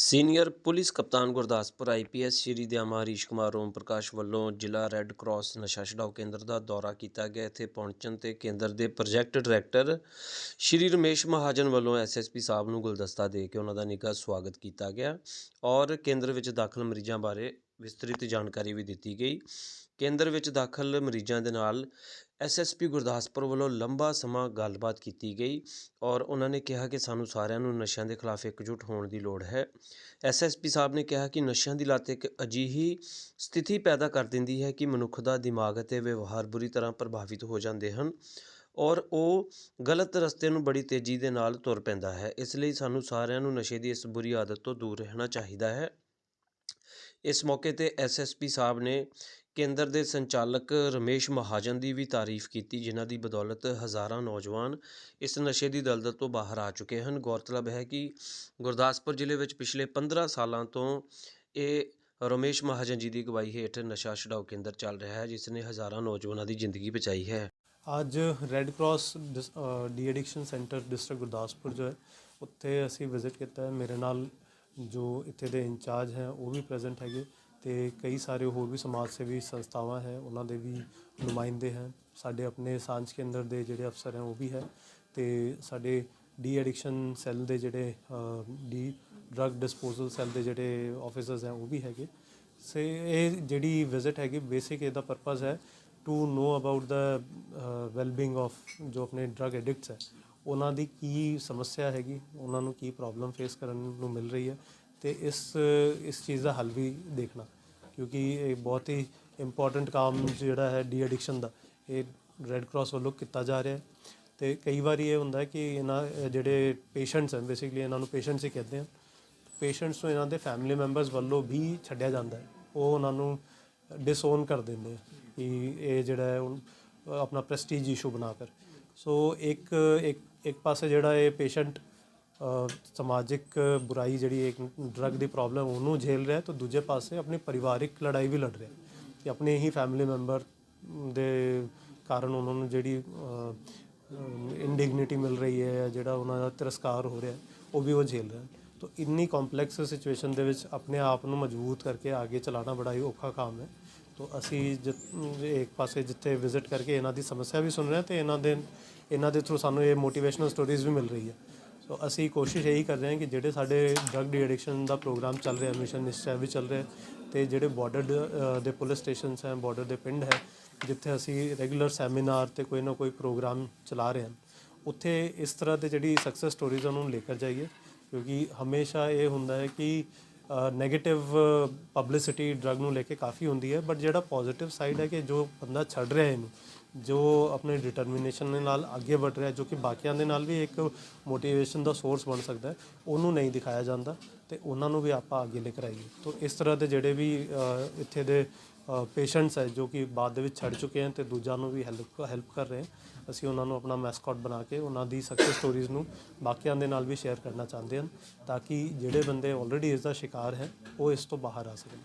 Senior police ਕਪਤਾਨ Gurdaspur IPS Shri Dayama Harish Kumar Om Prakash ਵੱਲੋਂ ਜ਼ਿਲ੍ਹਾ ਰੈੱਡ ਕਰਾਸ ਨਸ਼ਾ ਛੁਡਾਊ ਕੇਂਦਰ ਦਾ ਦੌਰਾ ਕੀਤਾ ਗਿਆ। ਇੱਥੇ ਪਹੁੰਚਣ ਤੇ ਕੇਂਦਰ ਦੇ ਪ੍ਰੋਜੈਕਟ ਡਾਇਰੈਕਟਰ ਸ਼੍ਰੀ ਰਮੇਸ਼ ਮਹਾਜਨ ਵੱਲੋਂ ਐਸਐਸਪੀ ਸਾਹਿਬ ਨੂੰ ਗੁਲਦਸਤਾ ਦੇ ਕੇ ਉਹਨਾਂ ਦਾ ਨਿੱਘਾ ਸਵਾਗਤ ਕੀਤਾ ਗਿਆ ਔਰ ਕੇਂਦਰ ਵਿੱਚ ਦਾਖਲ ਮਰੀਜ਼ਾਂ ਬਾਰੇ ਵਿਸਤ੍ਰਿਤ ਜਾਣਕਾਰੀ ਵੀ ਦਿੱਤੀ ਗਈ। ਕੇਂਦਰ ਵਿੱਚ ਦਾਖਲ ਮਰੀਜ਼ਾਂ ਦੇ ਨਾਲ ਐਸਐਸਪੀ ਗੁਰਦਾਸਪੁਰ ਵੱਲੋਂ ਲੰਬਾ ਸਮਾਂ ਗੱਲਬਾਤ ਕੀਤੀ ਗਈ ਔਰ ਉਹਨਾਂ ਨੇ ਕਿਹਾ ਕਿ ਸਾਨੂੰ ਸਾਰਿਆਂ ਨੂੰ ਨਸ਼ਿਆਂ ਦੇ ਖਿਲਾਫ ਇਕਜੁੱਟ ਹੋਣ ਦੀ ਲੋੜ ਹੈ। ਐਸਐਸਪੀ ਸਾਹਿਬ ਨੇ ਕਿਹਾ ਕਿ ਨਸ਼ਿਆਂ ਦੀ ਲਤ ਇੱਕ ਅਜਿਹੀ ਸਥਿਤੀ ਪੈਦਾ ਕਰ ਦਿੰਦੀ ਹੈ ਕਿ ਮਨੁੱਖ ਦਾ ਦਿਮਾਗ ਅਤੇ ਵਿਵਹਾਰ ਬੁਰੀ ਤਰ੍ਹਾਂ ਪ੍ਰਭਾਵਿਤ ਹੋ ਜਾਂਦੇ ਹਨ ਔਰ ਉਹ ਗਲਤ ਰਸਤੇ ਨੂੰ ਬੜੀ ਤੇਜ਼ੀ ਦੇ ਨਾਲ ਤੁਰ ਪੈਂਦਾ ਹੈ। ਇਸ ਲਈ ਸਾਨੂੰ ਸਾਰਿਆਂ ਨੂੰ ਨਸ਼ੇ ਦੀ ਇਸ ਬੁਰੀ ਆਦਤ ਤੋਂ ਦੂਰ ਰਹਿਣਾ ਚਾਹੀਦਾ ਹੈ। ਇਸ ਮੌਕੇ ਤੇ ਐਸਐਸਪੀ ਸਾਹਿਬ ਨੇ ਕੇਂਦਰ ਦੇ ਸੰਚਾਲਕ ਰਮੇਸ਼ ਮਹਾਜਨ ਦੀ ਵੀ ਤਾਰੀਫ ਕੀਤੀ, ਜਿਨ੍ਹਾਂ ਦੀ ਬਦੌਲਤ ਹਜ਼ਾਰਾਂ ਨੌਜਵਾਨ ਇਸ ਨਸ਼ੇ ਦੀ ਦਲਦਲ ਤੋਂ ਬਾਹਰ ਆ ਚੁੱਕੇ ਹਨ। ਗੌਰਤਲਬ ਹੈ ਕਿ ਗੁਰਦਾਸਪੁਰ ਜ਼ਿਲ੍ਹੇ ਵਿੱਚ ਪਿਛਲੇ 15 ਸਾਲਾਂ ਤੋਂ ਇਹ ਰਮੇਸ਼ ਮਹਾਜਨ ਜੀ ਦੀ ਅਗਵਾਈ ਹੇਠ ਨਸ਼ਾ ਛੁਡਾਊ ਕੇਂਦਰ ਚੱਲ ਰਿਹਾ ਹੈ, ਜਿਸ ਨੇ ਹਜ਼ਾਰਾਂ ਨੌਜਵਾਨਾਂ ਦੀ ਜ਼ਿੰਦਗੀ ਬਚਾਈ ਹੈ। ਅੱਜ red cross de addiction centre district Gurdaspur ਜੋ ਹੈ, ਉੱਥੇ ਅਸੀਂ ਵਿਜ਼ਿਟ ਕੀਤਾ ਹੈ। ਮੇਰੇ ਨਾਲ ਜੋ ਇੱਥੇ ਦੇ ਇੰਚਾਰਜ ਹੈ, ਉਹ ਵੀ ਪ੍ਰੈਜ਼ੈਂਟ ਹੈਗੇ ਤੇ ਕਈ ਸਾਰੇ ਹੋਰ ਵੀ ਸਮਾਜ ਸੇਵੀ ਸੰਸਥਾਵਾਂ ਹੈ, ਉਹਨਾਂ ਦੇ ਵੀ ਨੁਮਾਇੰਦੇ ਹੈ। ਸਾਡੇ ਆਪਣੇ ਸਾਂਝ ਕੇਂਦਰ ਦੇ ਜਿਹੜੇ ਅਫਸਰ ਹੈ, ਉਹ ਵੀ ਹੈ ਤੇ ਸਾਡੇ ਡੀ ਐਡਿਕਸ਼ਨ ਸੈੱਲ ਦੇ ਜਿਹੜੇ ਡੀ, ਡਰੱਗ ਡਿਸਪੋਜ਼ਲ ਸੈੱਲ ਦੇ ਜਿਹੜੇ ਆਫੀਸਰਸ ਹੈ, ਉਹ ਵੀ ਹੈਗੇ। ਸੇ, ਇਹ ਜਿਹੜੀ ਵਿਜ਼ਿਟ ਹੈਗੀ, ਬੇਸਿਕ ਇਹਦਾ ਪਰਪਸ ਹੈ to know about the wellbeing of ਜੋ ਆਪਣੇ ਡਰੱਗ ਐਡਿਕਟਸ ਹੈ। ਉਹਨਾਂ ਦੀ ਕੀ ਸਮੱਸਿਆ ਹੈਗੀ, ਉਹਨਾਂ ਨੂੰ ਕੀ ਪ੍ਰੋਬਲਮ ਫੇਸ ਕਰਨ ਨੂੰ ਮਿਲ ਰਹੀ ਹੈ ਤੇ ਇਸ ਇਸ ਚੀਜ਼ ਦਾ ਹੱਲ ਵੀ ਦੇਖਣਾ। ਕਿਉਂਕਿ ਇਹ ਬਹੁਤ ਹੀ ਇੰਪੋਰਟੈਂਟ ਕੰਮ ਜਿਹੜਾ ਹੈ ਡੀ ਐਡਿਕਸ਼ਨ ਦਾ। ਇਹ ਰੈੱਡ ਕਰਾਸ ਵੱਲੋਂ ਕੀਤਾ ਜਾ ਰਿਹਾ ਹੈ ਤੇ ਕਈ ਵਾਰੀ ਇਹ ਹੁੰਦਾ ਕਿ ਇਹਨਾਂ ਜਿਹੜੇ ਪੇਸ਼ੈਂਟਸ ਹਨ ਬੇਸਿਕਲੀ ਇਹਨਾਂ ਨੂੰ ਪੇਸ਼ੈਂਟਸ ਹੀ ਕਹਿੰਦੇ ਹਨ ਪੇਸ਼ੈਂਟਸ ਨੂੰ ਇਹਨਾਂ ਦੇ ਫੈਮਿਲੀ ਮੈਂਬਰਸ ਵੱਲੋਂ ਵੀ ਛੱਡਿਆ ਜਾਂਦਾ ਹੈ। ਉਹ ਉਹਨਾਂ ਨੂੰ ਡਿਸਓਨ ਕਰ ਦਿੰਦੇ ਕਿ ਇਹ ਜਿਹੜਾ ਹੈ, ਉਹ ਆਪਣਾ ਪ੍ਰੈਸਟੀਜ ਇਸ਼ੂ ਬਣਾ ਕਰ ਸੋ ਇੱਕ ਇੱਕ ਇੱਕ ਪਾਸੇ ਜਿਹੜਾ ਇਹ ਪੇਸ਼ੈਂਟ ਸਮਾਜਿਕ ਬੁਰਾਈ ਜਿਹੜੀ ਇੱਕ ਡਰੱਗ ਦੀ ਪ੍ਰੋਬਲਮ ਉਹਨੂੰ ਝੇਲ ਰਿਹਾ ਹੈ, ਤਾਂ ਦੂਜੇ ਪਾਸੇ ਆਪਣੀ ਪਰਿਵਾਰਿਕ ਲੜਾਈ ਵੀ ਲੜ ਰਿਹਾ ਹੈ ਕਿ ਆਪਣੇ ਹੀ ਫੈਮਿਲੀ ਮੈਂਬਰ ਦੇ ਕਾਰਨ ਉਹਨਾਂ ਨੂੰ ਜਿਹੜੀ ਇਨਡਿਗਨਿਟੀ ਮਿਲ ਰਹੀ ਹੈ ਜਾਂ ਜਿਹੜਾ ਉਹਨਾਂ ਦਾ ਤਿਰਸਕਾਰ ਹੋ ਰਿਹਾ ਉਹ ਵੀ ਉਹ ਝੇਲ ਰਿਹਾ ਤਾਂ ਇੰਨੀ ਕੰਪਲੈਕਸ ਸਿਚੁਏਸ਼ਨ ਦੇ ਵਿੱਚ ਆਪਣੇ ਆਪ ਨੂੰ ਮਜ਼ਬੂਤ ਕਰਕੇ ਅੱਗੇ ਚਲਾਉਣਾ ਬੜਾ ਹੀ ਔਖਾ ਕੰਮ ਹੈ। ਤਾਂ ਅਸੀਂ ਜਿ- ਇੱਕ ਪਾਸੇ ਜਿੱਥੇ ਵਿਜ਼ਿਟ ਕਰਕੇ ਇਹਨਾਂ ਦੀ ਸਮੱਸਿਆ ਵੀ ਸੁਣ ਰਹੇ ਹਾਂ ਤੇ ਇਹਨਾਂ ਦੇ ਇਹਨਾਂ ਦੇ ਥਰੂ ਸਾਨੂੰ ਇਹ ਮੋਟੀਵੇਸ਼ਨਲ ਸਟੋਰੀਜ਼ ਵੀ ਮਿਲ ਰਹੀ ਹੈ। ਸੋ ਅਸੀਂ ਕੋਸ਼ਿਸ਼ ਇਹੀ ਕਰ ਰਹੇ ਹਾਂ ਕਿ ਜਿਹੜੇ ਸਾਡੇ ਡਰੱਗ ਡੀ ਐਡਿਕਸ਼ਨ ਦਾ ਪ੍ਰੋਗਰਾਮ ਚੱਲ ਰਿਹਾ ਮਿਸ਼ਨ ਨਿਸ਼ਚੈ ਵੀ ਚੱਲ ਰਿਹਾ ਤੇ ਜਿਹੜੇ ਬਾਰਡਰ ਦੇ ਪੁਲਿਸ ਸਟੇਸ਼ਨਸ ਹੈ ਬਾਰਡਰ ਦੇ ਪਿੰਡ ਹੈ, ਜਿੱਥੇ ਅਸੀਂ ਰੈਗੂਲਰ ਸੈਮੀਨਾਰ ਤੇ ਕੋਈ ਨਾ ਕੋਈ ਪ੍ਰੋਗਰਾਮ ਚਲਾ ਰਹੇ ਹਾਂ, ਉੱਥੇ ਇਸ ਤਰ੍ਹਾਂ ਦੇ ਜਿਹੜੀ ਸਕਸੈਸ ਸਟੋਰੀਜ਼ ਉਹਨਾਂ ਨੂੰ ਲੈ ਕੇ ਜਾਈਏ, ਕਿਉਂਕਿ ਹਮੇਸ਼ਾ ਇਹ ਹੁੰਦਾ ਹੈ ਕਿ 네ਗੇਟਿਵ ਪਬਲਿਸਿਟੀ ਡਰੱਗ ਨੂੰ ਲੈ ਕੇ ਕਾਫੀ ਹੁੰਦੀ ਹੈ ਬਟ ਜਿਹੜਾ ਪੋਜ਼ਿਟਿਵ ਸਾਈਡ ਹੈ ਕਿ ਜੋ ਬੰਦਾ ਛੱਡ ਰਿਹਾ ਹੈ ਇਹਨੂੰ, ਜੋ ਆਪਣੇ ਡਿਟਰਮੀਨੇਸ਼ਨ ਦੇ ਨਾਲ ਅੱਗੇ ਵਧ ਰਿਹਾ, ਜੋ ਕਿ ਬਾਕੀਆਂ ਦੇ ਨਾਲ ਵੀ ਇੱਕ ਮੋਟੀਵੇਸ਼ਨ ਦਾ ਸੋਰਸ ਬਣ ਸਕਦਾ ਹੈ, ਉਹਨੂੰ ਨਹੀਂ ਦਿਖਾਇਆ ਜਾਂਦਾ ਤੇ ਉਹਨਾਂ ਨੂੰ ਵੀ ਆਪਾਂ ਅੱਗੇ ਲੈ ਕੇ ਆਈਏ। ਤਾਂ ਇਸ ਤਰ੍ਹਾਂ ਦੇ ਜਿਹੜੇ ਵੀ ਇੱਥੇ ਦੇ ਪੇਸ਼ੈਂਟਸ ਹੈ ਜੋ ਕਿ ਬਾਅਦ ਦੇ ਵਿੱਚ ਛੱਡ ਚੁੱਕੇ ਹਨ ਤੇ ਦੂਜਿਆਂ ਨੂੰ ਵੀ ਹੈਲਪ ਹੈਲਪ ਕਰ ਰਹੇ ਹਾਂ ਅਸੀਂ ਉਹਨਾਂ ਨੂੰ ਆਪਣਾ ਮੈਸਕਟ ਬਣਾ ਕੇ ਉਹਨਾਂ ਦੀ ਸਕਸੈਸ ਸਟੋਰੀਜ਼ ਨੂੰ ਬਾਕੀਆਂ ਦੇ ਨਾਲ ਵੀ ਸ਼ੇਅਰ ਕਰਨਾ ਚਾਹੁੰਦੇ ਹਨ ਤਾਂ ਕਿ ਜਿਹੜੇ ਬੰਦੇ ਆਲਰੇਡੀ ਇਸ ਦਾ ਸ਼ਿਕਾਰ ਹੈ, ਉਹ ਇਸ ਤੋਂ ਬਾਹਰ ਆ ਸਕਣ।